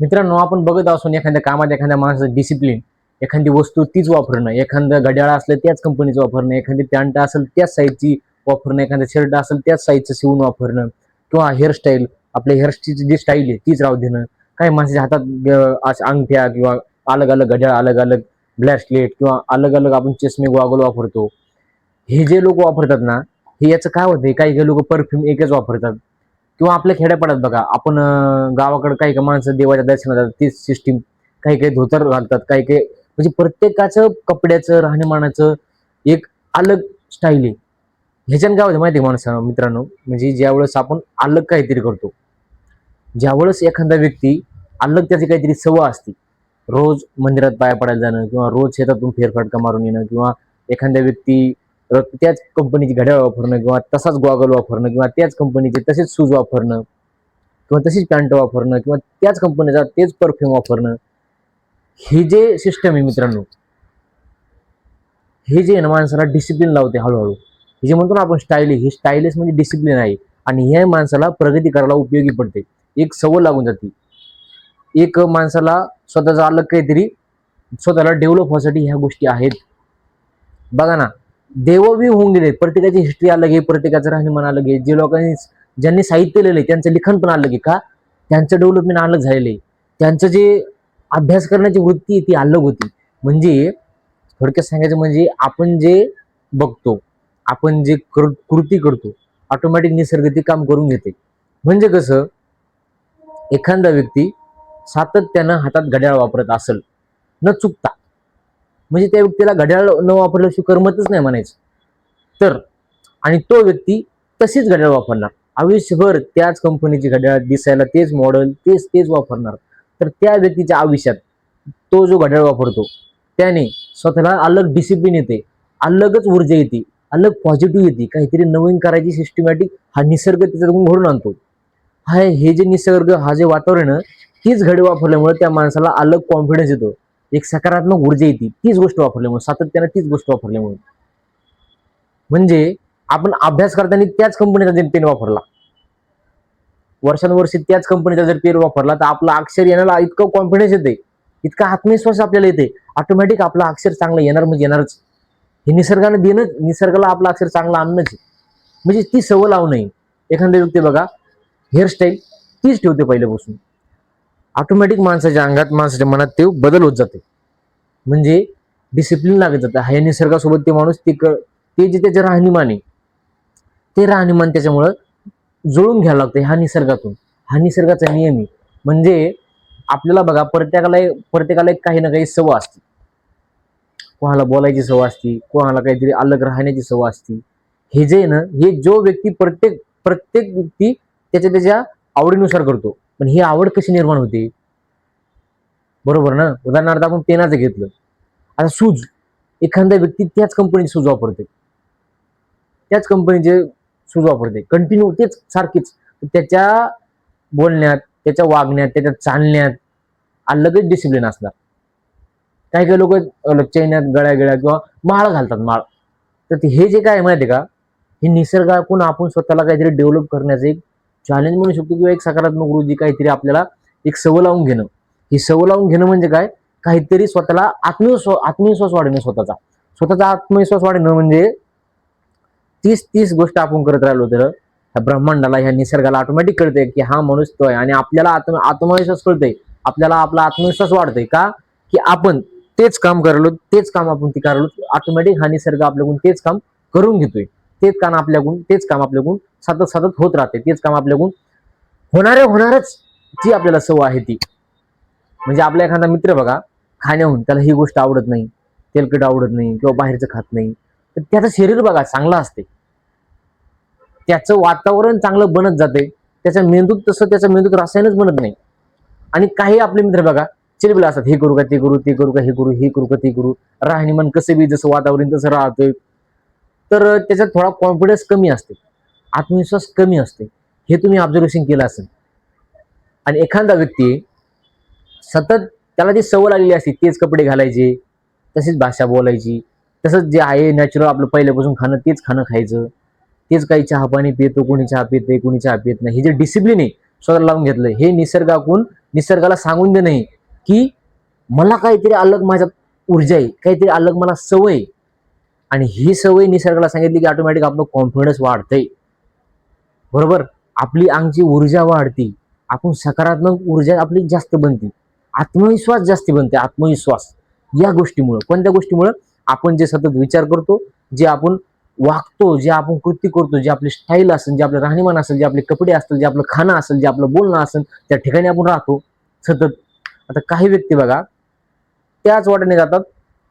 मित्रांनो आपण बघत असून एखाद्या कामात एखाद्या माणसाचं डिसिप्लिन एखादी वस्तू तीच वापरणं एखादं घड्याळ असलं त्याच कंपनीचं वापरणं एखादी पॅन्ट असेल त्याच साईजची वापरणं एखादं शर्ट असेल त्याच साईजचं शिवून वापरणं किंवा हेअरस्टाईल आपल्या हेअरस्टाईलची जी स्टाईल आहे तीच राहू देणं. काही माणसाच्या हातात अंगठ्या किंवा अलग अलग घड्याळ अलग अलग ब्लॅसलेट किंवा अलग अलग आपण चष्मे गॉगल वापरतो. हे जे लोक वापरतात ना हे याचं काय होतं काही काही लोक परफ्यूम एकच वापरतात. किंवा आपल्या खेड्यापाड्यात बघा आपण गावाकडे काही काही माणसं देवाच्या दर्शनात जातात तीच सिस्टीम काही काही धोतर घालतात काही काही म्हणजे प्रत्येकाचं कपड्याचं राहणीमानाचं एक अलग स्टाईल आहे. ह्याच्यानं काय होतं माहिती आहे मित्रांनो? म्हणजे ज्यावेळेस आपण अलग काहीतरी करतो ज्यावेळेस एखादा व्यक्ती अलग त्याची काहीतरी सवय असते रोज मंदिरात पाया पडायला जाणं किंवा रोज शेतातून फेरफटका मारून येणं किंवा एखाद्या व्यक्ती तर त्याच कंपनीची घड्याळ वापरणं किंवा तसाच गॉगल वापरणं किंवा त्याच कंपनीचे तसेच शूज वापरणं किंवा तशीच पॅन्ट वापरणं किंवा त्याच कंपनीचा तेच परफ्यूम वापरणं हे जे सिस्टम आहे मित्रांनो हे जे ना माणसाला डिसिप्लिन लावते हळूहळू. हे जे म्हणतो ना आपण स्टाईल ही स्टायलिश म्हणजे डिसिप्लिन आहे आणि हे माणसाला प्रगती करायला उपयोगी पडते. एक सवय लागून जाते. एक माणसाला स्वतःचा अलग काहीतरी स्वतःला डेव्हलप होण्यासाठी ह्या गोष्टी आहेत. बघा ना देवबी होऊन गेले प्रत्येकाची हिस्ट्री अलग आहे प्रत्येकाचं राहणीमान अलग आहे जे लोकांनी ज्यांनी साहित्य लिहिलंय त्यांचं लिखाण पण अलग आहे का? त्यांचं डेव्हलपमेंट अलग झालेलं आहे. त्यांचं जे अभ्यास करण्याची वृत्ती ती अलग होती. म्हणजे थोडक्यात सांगायचं म्हणजे आपण जे बघतो आपण जे कृ कृती करतो ऑटोमॅटिक निसर्ग ते काम करून घेते. म्हणजे कसं? एखादा व्यक्ती सातत्यानं हातात घड्याळ वापरत असेल न चुकता. म्हणजे त्या व्यक्तीला घड्याळ न वापरल्याशिवाय करमतच नाही म्हणायचं. तर आणि तो व्यक्ती तशीच घड्याळ वापरणार. आयुष्यभर त्याच कंपनीची घड्याळ दिसायला तेच मॉडेल तेच तेच वापरणार. तर त्या व्यक्तीच्या आयुष्यात तो जो घड्याळ वापरतो त्याने स्वतःला अलग डिसिप्लिन येते अलगच ऊर्जा येते अलग पॉझिटिव्ह येते. काहीतरी नवीन करायची सिस्टमॅटिक हा निसर्ग त्याच्यातून घडून आणतो. हा हे जे निसर्ग हा जे वातावरण तीच घडी वापरल्यामुळे त्या माणसाला अलग कॉन्फिडन्स येतो. एक सकारात्मक ऊर्जा येते तीच गोष्ट वापरल्यामुळे सातत्यानं तीच गोष्ट वापरल्यामुळे. म्हणजे आपण अभ्यास करताना त्याच कंपनीचा जर पेन वापरला वर्षानुवर्षी त्याच कंपनीचा जर पेन वापरला तर आपलं अक्षर येण्याला इतकं कॉन्फिडन्स येते इतका आत्मविश्वास आपल्याला येते ऑटोमॅटिक आपलं अक्षर चांगलं येणार म्हणजे येणारच. हे निसर्गाने देणं निसर्गाला आपलं अक्षर चांगलं आणणंच आहे. म्हणजे ती सवय लावू नये. एखाद्या व्यक्ती बघा हेअरस्टाईल तीच ठेवते पहिल्यापासून. ऑटोमॅटिक माणसाच्या अंगात माणसाच्या मनात ते बदल होत जाते. म्हणजे डिसिप्लिन लागत जातं. ह्या निसर्गासोबत ते माणूस ते ते जे त्याचे राहणीमान आहे ते राहणीमान त्याच्यामुळं जुळून घ्यायला लागतं ह्या निसर्गातून. हा निसर्गाचा नियम आहे. म्हणजे आपल्याला बघा प्रत्येकाला प्रत्येकाला एक काही ना काही सवय असते. कोणाला बोलायची सवय असते कोणाला काहीतरी अलग राहण्याची सवय असते. हे जे आहे ना हे जो व्यक्ती प्रत्येक प्रत्येक व्यक्ती त्याच्या त्याच्या आवडीनुसार करतो. पण ही आवड कशी निर्माण होते? बरोबर ना? उदाहरणार्थ आपण पेनाचं घेतलं. आता सूज. एखादा व्यक्ती त्याच कंपनीचे सूज वापरते. त्याच कंपनीचे सूज वापरते. कंटिन्यू तेच सारखेच. त्याच्या बोलण्यात त्याच्या वागण्यात त्याच्या चालण्यात अलगच डिसिप्लिन असणार. काही काही लोक चैन्यात गळ्या गळ्या किंवा माळ घालतात माळ. तर ते हे जे काय माहिती आहे का? हे निसर्गाकून आपण स्वतःला काहीतरी डेव्हलप करण्याचं एक चॅलेंज म्हणू शकतो किंवा एक सकारात्मक ऊर्जी काहीतरी आपल्याला एक सवय लावून घेणं. ही सवय लावून घेणं म्हणजे काय? काहीतरी स्वतःला आत्मविश्वास आत्मविश्वास वाढणं स्वतःचा. स्वतःचा आत्मविश्वास वाढणं म्हणजे तीस तीस गोष्ट आपण करत राहिलो तर ह्या ब्रह्मांडाला ह्या निसर्गाला ऑटोमॅटिक कळतंय की हा माणूस तो आहे आणि आपल्याला आत्म आत्मविश्वास कळतंय. आपल्याला आपला आत्मविश्वास वाढतोय का? की आपण तेच काम करायलो तेच काम आपण ते करायलो ऑटोमॅटिक हा निसर्ग आपल्याकडून तेच काम करून घेतोय. तेच काम आपल्याकडून तेच काम आपल्याकडून सतत सतत होत राहते. तेच काम आपल्याकडून होणारे होणारच जी आपल्याला सवय आहे ती. म्हणजे आपला एखादा मित्र बघा खाण्याहून त्याला ही गोष्ट आवडत नाही तेलकट आवडत नाही किंवा बाहेरचं खात नाही. तर त्याचं शरीर बघा चांगलं असते. त्याचं वातावरण चांगलं बनत जाते. त्याच्या मेंदूत तसं त्याच्या मेंदूत रसायनच बनत नाही. आणि काही आपले मित्र बघा चिरबिला असतात. हे करू का ते करू ते करू का हे करू हे करू का ते करू. राहणीमान कसं बी जसं वातावरण तसं राहतोय. तर त्याच्यात थोडा कॉन्फिडन्स कमी असते. आत्मविश्वास कमी असते. हे तुम्ही ऑब्झर्वेशन केलं असेल. आणि एखादा व्यक्ती सतत त्याला जी सवय लागलेली असते तेच कपडे घालायचे तशीच भाषा बोलायची तसंच जे आहे नॅचरल आपलं पहिल्यापासून खाणं तेच खाणं खायचं. तेच काही चहा पाणी पितो कोणी चहा पित नाही कोणी चहा पित नाही. हे जे डिसिप्लिन आहे स्वतःला लावून घेतलं हे निसर्गाकून निसर्गाला सांगून देणं की मला काहीतरी अलग माझ्यात ऊर्जा आहे काहीतरी अलग मला सवय आहे. आणि ही सवय निसर्गाला सांगितली की ऑटोमॅटिक आपलं कॉन्फिडन्स वाढतंय. बरोबर? आपली अंगची ऊर्जा वाढते. आपण सकारात्मक ऊर्जा आपली जास्त बनते. आत्मविश्वास जास्त बनते आत्मविश्वास. या गोष्टीमुळं कोणत्या गोष्टीमुळं? आपण जे सतत विचार करतो जे आपण वागतो जे आपण कृती करतो जे आपली स्टाईल असेल जे आपलं राहणीमान असेल जे आपले कपडे असतील जे आपलं खाणं असेल जे आपलं बोलणं असेल त्या ठिकाणी आपण राहतो सतत. आता काही व्यक्ती बघा त्याच वाटेने जातात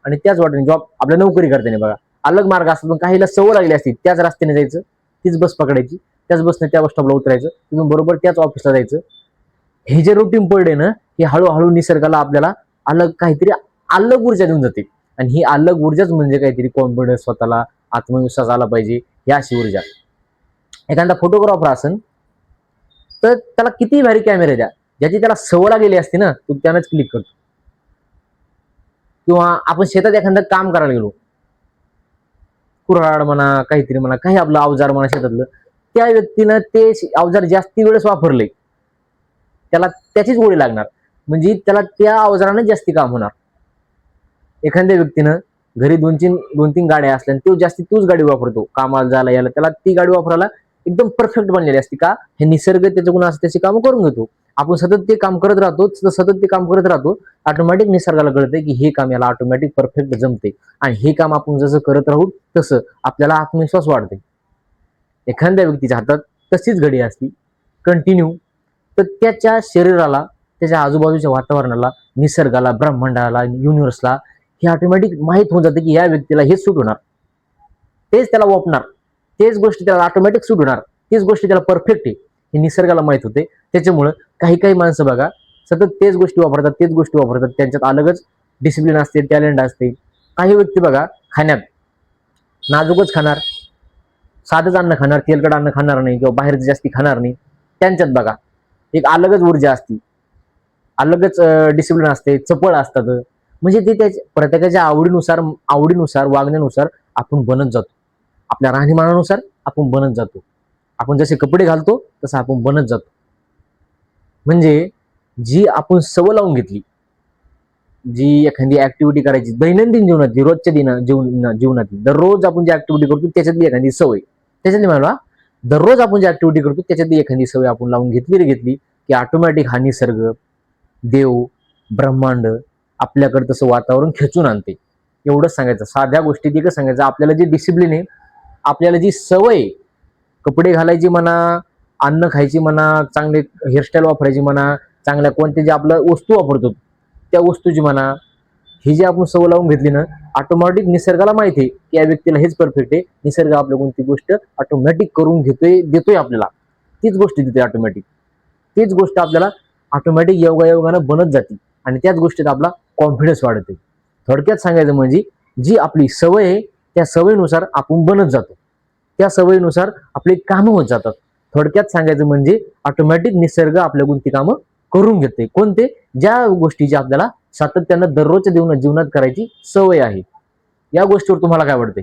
आणि त्याच वाटेने जॉब आपल्या नोकरी करताना बघा. अलग मार्ग असतात पण काहीला सवय लागली असती त्याच रस्त्याने जायचं तीच बस पकडायची त्याच बसने त्या बस स्टॉपला उतरायचं तिथून बरोबर त्याच ऑफिसला जायचं. हे जे रुटीन पडले ना हे हळूहळू निसर्गाला आपल्याला अलग काहीतरी अलग ऊर्जा देऊन जाते. आणि ही अलग ऊर्जाच म्हणजे काहीतरी कॉन्फिडन्स स्वतःला आत्मविश्वास आला पाहिजे ही अशी ऊर्जा. एखादा फोटोग्राफर असेल तर त्याला किती भारी कॅमेरे द्या ज्याची त्याला सवय लागलेली असते ना तो त्यानंच क्लिक करतो. किंवा आपण शेतात एखादं काम करायला गेलो कुऱ्हाड म्हणा काहीतरी म्हणा काही आपलं अवजार म्हणा शेतातलं त्या व्यक्तीनं ते अवजार जास्ती वेळेस वापरले. त्याला त्याचीच गोळी लागणार. म्हणजे त्याला त्या अवजारानं जास्ती काम होणार. एखाद्या व्यक्तीनं घरी दोन तीन दोन तीन गाड्या असल्या आणि तो जास्ती तोच गाडी वापरतो. कामाला जायला याला त्याला ती गाडी वापरायला एकदम परफेक्ट बनलेली असते का? हे निसर्ग त्याच्याकडून असं त्याची कामं करून घेतो. आपण सतत ते काम करत राहतो सतत ते काम करत राहतो ऑटोमॅटिक निसर्गाला कळतंय की हे काम याला ऑटोमॅटिक परफेक्ट जमते आणि हे काम आपण जसं करत राहू तसं आपल्याला आत्मविश्वास वाढते एखाद्या व्यक्तीच्या हातात तशीच घडी असती कंटिन्यू तर त्याच्या शरीराला त्याच्या आजूबाजूच्या वातावरणाला निसर्गाला ब्रह्मांडाला युनिव्हर्सला हे ऑटोमॅटिक माहीत होऊन जातं की या व्यक्तीला हेच सूट होणार. तेच त्याला वापणार. तेच गोष्टी त्याला ऑटोमॅटिक सूट होणार. तेच गोष्टी त्याला परफेक्ट आहे. हे निसर्गाला माहीत होते. त्याच्यामुळं काही काही माणसं बघा सतत तेच गोष्टी वापरतात तेच गोष्टी वापरतात. त्यांच्यात अलगच डिसिप्लिन असते टॅलेंट असते. काही व्यक्ती बघा खाण्यात नाजूकच खाणार साधंच अन्न खाणार तेलकट अन्न खाणार नाही किंवा बाहेरचं जास्ती खाणार नाही. त्यांच्यात बघा एक अलगच ऊर्जा असते. अलगच डिसिप्लिन असते चपळ असतात. म्हणजे ते त्याच्या प्रत्येकाच्या आवडीनुसार आवडीनुसार वागण्यानुसार आपण बनत जातो. आपल्या राहणीमानानुसार आपण बनत जातो. आपण जसे कपडे घालतो तसं आपण बनत जातो. म्हणजे जी आपण सवय लावून घेतली जी एखादी ऍक्टिव्हिटी करायची दैनंदिन जीवनातली रोजच्या दिना जीवन जीवनातली दररोज आपण जी ऍक्टिव्हिटी करतो त्याच्यातली एखादी सवय. त्याच्यातली मला दररोज आपण जी ऍक्टिव्हिटी करतो त्याच्यातली एखादी सवय आपण लावून घेतली रे घेतली की ऑटोमॅटिक हा निसर्ग देव ब्रह्मांड आपल्याकडे तसं वातावरण खेचून आणते. एवढंच सांगायचं. साध्या गोष्टी एकच सांगायचं. आपल्याला जी डिसिप्लिन आहे आपल्याला जी सवय कपडे घालायची म्हणा अन्न खायची म्हणा चांगले हेअरस्टाईल वापरायची म्हणा चांगल्या कोणत्या जे आपलं वस्तू वापरतो त्या वस्तूची म्हणा ही जी आपण सवय लावून घेतली ना ऑटोमॅटिक निसर्गाला माहिती आहे की या व्यक्तीला हेच परफेक्ट आहे. निसर्ग आपल्या कोणती गोष्ट ऑटोमॅटिक करून घेतोय देतोय आपल्याला. तीच गोष्ट देते ऑटोमॅटिक तीच गोष्ट आपल्याला ऑटोमॅटिक योगायोगानं बनत जाते आणि त्याच गोष्टीत आपला कॉन्फिडन्स वाढते. थोडक्यात सांगायचं म्हणजे जी आपली सवय आहे त्या सवयीनुसार आपण बनत जातो. त्या सवयीनुसार आपली कामं होत जातात. थोडक्यात सांगायचं म्हणजे ऑटोमॅटिक निसर्ग आपल्या ती कामं करून घेते. कोणते? ज्या गोष्टीची आपल्याला सातत्यानं दररोजच्या जीवनात जीवनात करायची सवय आहे. या गोष्टीवर तुम्हाला काय वाटते